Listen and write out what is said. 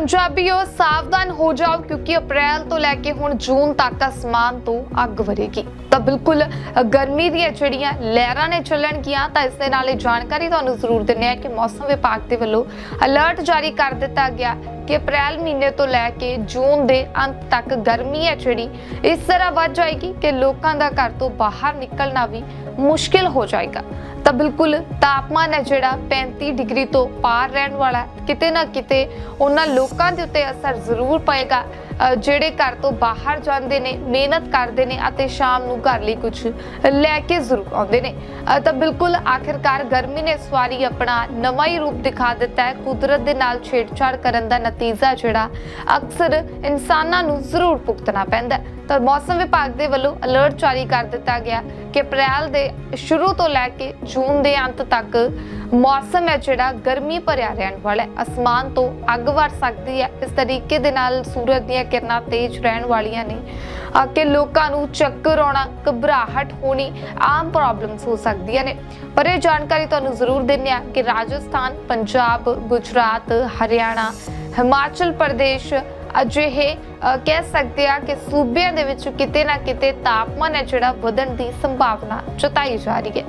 ਪੰਜਾਬੀਓ, ਸਾਵਧਾਨ ਹੋ ਜਾਓ ਕਿਉਂਕਿ ਅਪ੍ਰੈਲ ਤੋਂ ਲੈ ਕੇ ਹੁਣ ਜੂਨ ਤੱਕ ਅਸਮਾਨ ਤੋਂ ਅੱਗ ਵਰੇਗੀ। ਤਾਂ ਬਿਲਕੁਲ ਗਰਮੀ ਦੀਆਂ ਜਿਹੜੀਆਂ ਲਹਿਰਾਂ ਨੇ ਚੱਲਣਗੀਆਂ, ਤਾਂ ਇਸ ਦੇ ਨਾਲ ਇਹ ਜਾਣਕਾਰੀ ਤੁਹਾਨੂੰ ਜ਼ਰੂਰ ਦਿੰਨੇ ਆ ਕਿ ਮੌਸਮ ਵਿਭਾਗ ਦੇ ਵੱਲੋਂ ਅਲਰਟ ਜਾਰੀ ਕਰ ਦਿੱਤਾ ਗਿਆ ਕਿ ਅਪ੍ਰੈਲ ਮਹੀਨੇ ਤੋਂ ਲੈ ਕੇ ਜੂਨ ਦੇ ਅੰਤ ਤੱਕ ਗਰਮੀ ਹੈ ਜਿਹੜੀ, ਇਸ ਤਰ੍ਹਾਂ ਵੱਧ ਜਾਏਗੀ ਕਿ ਲੋਕਾਂ ਦਾ ਘਰ ਤੋਂ ਬਾਹਰ ਨਿਕਲਣਾ ਵੀ ਮੁਸ਼ਕਿਲ ਹੋ ਜਾਏਗਾ। ਤਾਂ ਬਿਲਕੁਲ ਤਾਪਮਾਨ ਹੈ ਜਿਹੜਾ 35 ਡਿਗਰੀ ਤੋਂ ਪਾਰ ਰਹਿਣ ਵਾਲਾ ਕਿਤੇ ਨਾ ਕਿਤੇ ਉਹਨਾਂ ਲੋਕਾਂ ਦੇ ਉੱਤੇ ਅਸਰ ਜ਼ਰੂਰ ਪਏਗਾ ਜਿਹੜੇ ਘਰ ਤੋਂ ਬਾਹਰ ਜਾਂਦੇ ਨੇ, ਮਿਹਨਤ ਕਰਦੇ ਨੇ ਅਤੇ ਸ਼ਾਮ ਨੂੰ ਘਰ ਲਈ ਕੁਝ ਲੈ ਕੇ ਜ਼ਰੂਰ ਆਉਂਦੇ ਨੇ। ਤਾਂ ਬਿਲਕੁਲ ਆਖਿਰਕਾਰ ਗਰਮੀ ਨੇ ਇਸ ਵਾਰੀ ਆਪਣਾ ਨਵਾਂ ਹੀ ਰੂਪ ਦਿਖਾ ਦਿੱਤਾ ਹੈ। ਕੁਦਰਤ ਦੇ ਨਾਲ ਛੇੜਛਾੜ ਕਰਨ ਦਾ ਨਤੀਜਾ ਜਿਹੜਾ ਅਕਸਰ ਇਨਸਾਨਾਂ ਨੂੰ ਜ਼ਰੂਰ ਭੁਗਤਣਾ ਪੈਂਦਾ ਤਾਂ ਮੌਸਮ ਵਿਭਾਗ ਦੇ ਵੱਲੋਂ ਅਲਰਟ ਜਾਰੀ ਕਰ ਦਿੱਤਾ ਗਿਆ ਕਿ ਅਪ੍ਰੈਲ ਦੇ ਸ਼ੁਰੂ ਤੋਂ ਲੈ ਕੇ ਜੂਨ ਜੂਨ ਦੇ ਅੰਤ ਤੱਕ ਮੌਸਮ ਹੈ ਜਿਹੜਾ ਗਰਮੀ ਭਰਿਆ ਰਹਿਣ ਵਾਲਾ ਹੈ। ਅਸਮਾਨ ਤੋਂ ਅੱਗ ਵਰ ਸਕਦੀ ਹੈ। ਇਸ ਤਰੀਕੇ ਦੇ ਨਾਲ ਸੂਰਜ ਦੀਆਂ ਕਿਰਨਾਂ ਤੇਜ਼ ਰਹਿਣ ਵਾਲੀਆਂ ਨੇ। ਕਿ ਲੋਕਾਂ ਨੂੰ ਚੱਕਰ ਆਉਣਾ, ਘਬਰਾਹਟ ਹੋਣੀ ਆਮ ਪ੍ਰੋਬਲਮਸ ਹੋ ਸਕਦੀਆਂ ਨੇ। ਪਰ ਇਹ ਜਾਣਕਾਰੀ ਤੁਹਾਨੂੰ ਜ਼ਰੂਰ ਦਿੰਦੇ ਆ ਕਿ ਰਾਜਸਥਾਨ, ਪੰਜਾਬ, ਗੁਜਰਾਤ, ਹਰਿਆਣਾ, ਹਿਮਾਚਲ ਪ੍ਰਦੇਸ਼ ਅਜਿਹੇ ਕਹਿ ਸਕਦੇ ਆ ਕਿ ਸੂਬਿਆਂ ਦੇ ਵਿੱਚ ਕਿਤੇ ਨਾ ਕਿਤੇ ਤਾਪਮਾਨ ਹੈ ਜਿਹੜਾ ਵਧਣ ਦੀ ਸੰਭਾਵਨਾ ਜਤਾਈ ਜਾ ਰਹੀ ਹੈ।